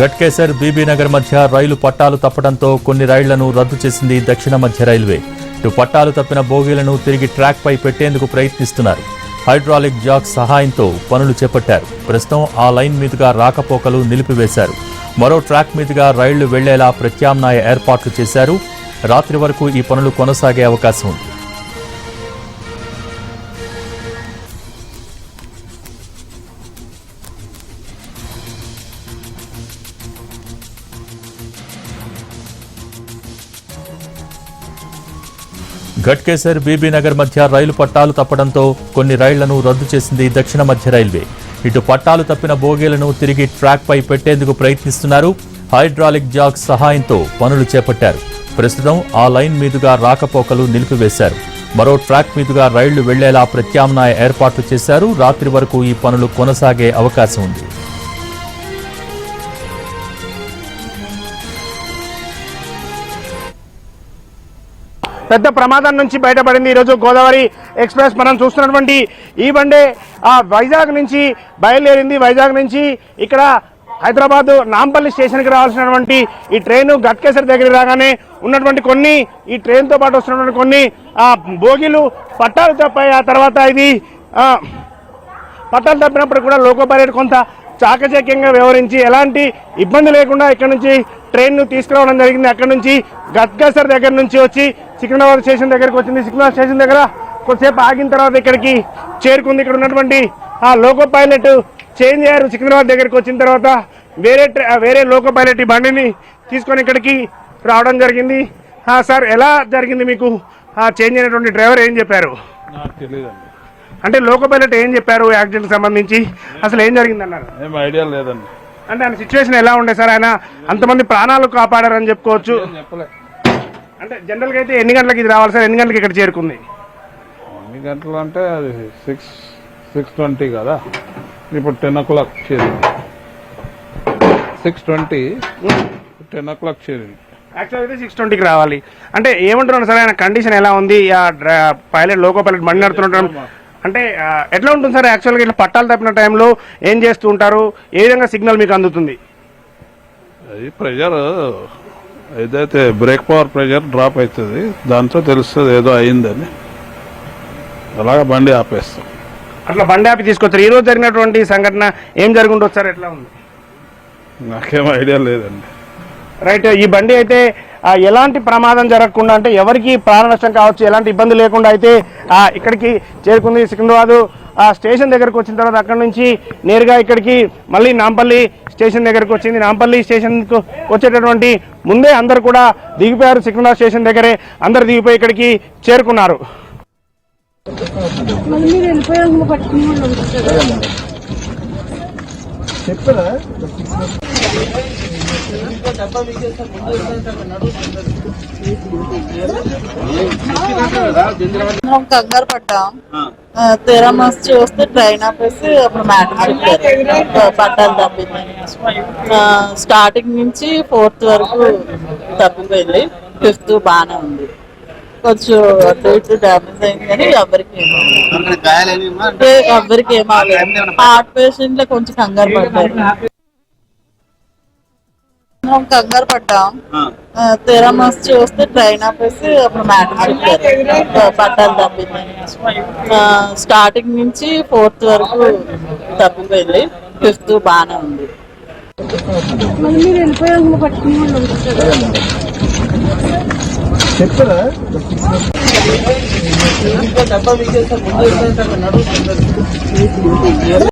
ఘట్కేసర్ బీబీనగర్ మధ్య రైలు పట్టాలు తప్పడంతో కొన్ని రైళ్ళను రద్దు చేసింది దక్షిణ మధ్య రైల్వే. ఇటు పట్టాలు తప్పిన బోగీలను తిరిగి ట్రాక్ పై పెట్టేందుకు ప్రయత్నిస్తున్నారు. హైడ్రాలిక్ జాక్ సహాయంతో పనులు చేపట్టారు. ప్రస్తుతం ఆ లైన్ మీదుగా రాకపోకలు నిలిపివేశారు. మరో ట్రాక్ మీదుగా రైళ్ళు వెళ్ళేలా ప్రత్యామ్నాయ ఏర్పాట్లు చేశారు. రాత్రి వరకు ఈ పనులు కొనసాగే అవకాశం ఉంది. ఘట్కేసర్ బీబీనగర్ మధ్య రైలు పట్టాలు తప్పడంతో కొన్ని రైళ్ళను రద్దు చేసింది దక్షిణ మధ్య రైల్వే. ఇటు పట్టాలు తప్పిన బోగీలను తిరిగి ట్రాక్పై పెట్టేందుకు ప్రయత్నిస్తున్నారు. హైడ్రాలిక్ జాక్ సహాయంతో పనులు చేపట్టారు. ప్రస్తుతం ఆ లైన్ మీదుగా రాకపోకలు నిలిపివేశారు. మరో ట్రాక్ మీదుగా రైళ్ళు వెళ్ళేలా ప్రత్యామ్నాయ ఏర్పాట్లు చేశారు. రాత్రి వరకు ఈ పనులు కొనసాగే అవకాశం ఉంది. పెద్ద ప్రమాదం నుంచి బయటపడింది. ఈరోజు గోదావరి ఎక్స్ప్రెస్ మనం చూస్తున్నటువంటి ఈ బండే ఆ వైజాగ్ నుంచి బయలుదేరింది. వైజాగ్ నుంచి ఇక్కడ హైదరాబాద్ నాంపల్లి స్టేషన్కి రావాల్సినటువంటి ఈ ట్రైను గట్కేసరి దగ్గర రాగానే ఉన్నటువంటి కొన్ని ఈ ట్రైన్తో పాటు వస్తున్నటువంటి కొన్ని ఆ బోగీలు పట్టాలు తప్పాయి. ఆ తర్వాత ఇది పట్టాలు తప్పినప్పుడు కూడా లోకో పైలట్ కొంత చాకచక్యంగా వ్యవహరించి ఎలాంటి ఇబ్బంది లేకుండా ఇక్కడ నుంచి ట్రైన్ను తీసుకురావడం జరిగింది. అక్కడ నుంచి గద్గసర్ దగ్గర నుంచి వచ్చి సికింద్రాబాద్ స్టేషన్ దగ్గరికి వచ్చింది. సికింద్రాబాద్ స్టేషన్ దగ్గర కొద్దిసేపు ఆగిన తర్వాత ఇక్కడికి చేరుకుంది. ఇక్కడ ఉన్నటువంటి ఆ లోకో పైలట్ చేంజ్ అయ్యారు. సికింద్రాబాద్ దగ్గరకు వచ్చిన తర్వాత వేరే వేరే లోకో పైలట్ ఈ బండిని తీసుకొని ఇక్కడికి రావడం జరిగింది. సార్ ఎలా జరిగింది మీకు? ఆ చేంజ్ అయినటువంటి డ్రైవర్ ఏం చెప్పారు? నాకు తెలియదండి. అంటే లోకో పైలట్ ఏం చెప్పారు యాక్సిడెంట్ సంబంధించి? అసలు ఏం జరిగింది అన్నారు ఏం ఐడియా లేదండి. అంటే ఆయన సిచ్యువేషన్ ఎలా ఉండే సార్? ఆయన అంతమంది ప్రాణాలు కాపాడారని చెప్పుకోవచ్చు. చెప్పలే. అంటే జనరల్గా అయితే ఎన్ని గంటలకు ఇది రావాలి సార్? ఎన్ని గంటలకు ఇక్కడ చేరుకుంది? ఎన్ని గంటలు అంటే అది సిక్స్ సిక్స్ ట్వంటీ కదా. ఇప్పుడు టెన్ ఓ క్లాక్ చేరింది. Six twenty ten o'clock చేరింది. యాక్చువల్ అయితే సిక్స్ ట్వంటీకి రావాలి. అంటే ఏమంటున్నారు సార్? ఆయన కండిషన్ ఎలా ఉంది? ఆ పైలట్ లోకో పైలట్ బండి నడుపుతుంటారు అంటే ఎట్లా ఉంటుంది సార్ యాక్చువల్గా ఇట్లా పట్టాలు తప్పిన టైంలో ఏం చేస్తూ ఉంటారు? ఏ విధంగా సిగ్నల్ మీకు అందుతుంది? అది ప్రెషర్ ఏదైతే బ్రేక్ పవర్ ప్రెషర్ డ్రాప్ అవుతుంది దాంతో తెలుస్తుంది ఏదో అయిందని. అలాగ బండి ఆపేస్తాం. అట్లా బండి ఆపి తీసుకొచ్చారు ఈ రోజు జరిగినటువంటి సంఘటన ఏం జరిగి ఉండొచ్చు సార్? ఎట్లా ఉంది? నాకేం ఐడియా లేదండి. రైట్ ఈ బండి అయితే ఎలాంటి ప్రమాదం జరగకుండా అంటే ఎవరికి ప్రాణ నష్టం కావచ్చు ఎలాంటి ఇబ్బంది లేకుండా అయితే ఇక్కడికి చేరుకుంది సికింద్రాబాద్. ఆ స్టేషన్ దగ్గరకు వచ్చిన తర్వాత అక్కడ నుంచి నేరుగా ఇక్కడికి మళ్ళీ నాంపల్లి స్టేషన్ దగ్గరకు వచ్చింది. నాంపల్లి స్టేషన్కు వచ్చేటటువంటి ముందే అందరు కూడా దిగిపోయారు సికింద్రాబాద్ స్టేషన్ దగ్గరే. అందరు దిగిపోయి ఇక్కడికి చేరుకున్నారు. చెప్పరా? కంగారు పడ్డాం. ఆ, తీరా మస్తు చూస్తే ట్రైన్ ఆపేసి అప్పుడు మ్యాటర్ చెప్పారు. పట్టాలు తప్పిందని స్టార్టింగ్ నుంచి ఫోర్త్ వరకు తప్పిపోయింది. ఫిఫ్త్ బాగానే ఉంది. కొంచెం అటు ఇటు డ్యామేజ్ అయింది కానీ ఎవరికి అంటే ఎవరికి ఏమవ్వలేదు హార్ట్ పేషెంట్ కొంచెం కంగారు పడ్డారు. हम కంగారు పడ్డాం. ఆ, తీరా మస్తు చూస్తే ట్రైన్ ఆపేసి అప్పుడు మ్యాటర్ చెప్పారు. ఆ, పట్టాలు తప్పిందని ఆ, స్టార్టింగ్ నుంచి ఫోర్త్ వరకు తప్పిపోయింది. ఫిఫ్త్ బాగానే ఉంది. మళ్ళీ మీరు వెళ్ళిపోయాక పట్టుకుని వాళ్ళు ఉంటారు